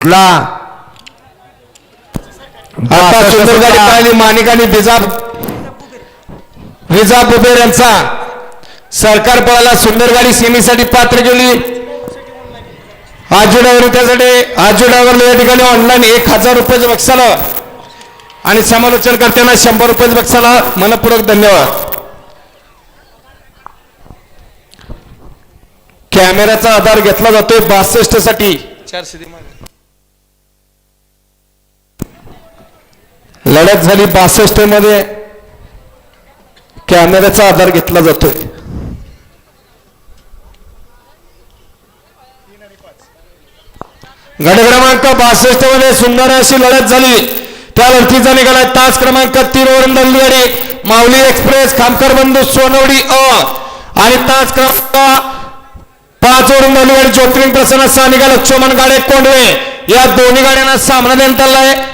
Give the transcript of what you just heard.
ला. आता सुंदर गाडी पाहिली माणिक आणि विजा विजा यांचा. सरकार पळाला सुंदर गाडी सेमीसाठी पात्र केली आजू डायव्हर त्यासाठी या ठिकाणी ऑनलाईन एक हजार रुपयाचं बक्षाला आणि समालोचन करताना शंभर रुपयाचं बक्षाला मनपूर्वक धन्यवाद. कॅमेऱ्याचा आधार घेतला जातोय बासष्टसाठी लढत झाली बासष्टमध्ये कॅमेऱ्याचा आधार घेतला जातोय. गट क्रमांक बासष्टमध्ये सुंदर अशी लढत झाली. त्या लढतीचा निकाल तास क्रमांक तीन वरून दल्ली गाडी माऊली एक्सप्रेस खामकर बंधू सोनवडी अ. आणि तास क्रमांक पाच वरून दल्ली गाडी ज्योतिर्लिंग प्रसन्न सानिका चोमन गाडे कोंडवे. या दोन्ही गाड्यांना सामना देण्यात आलाय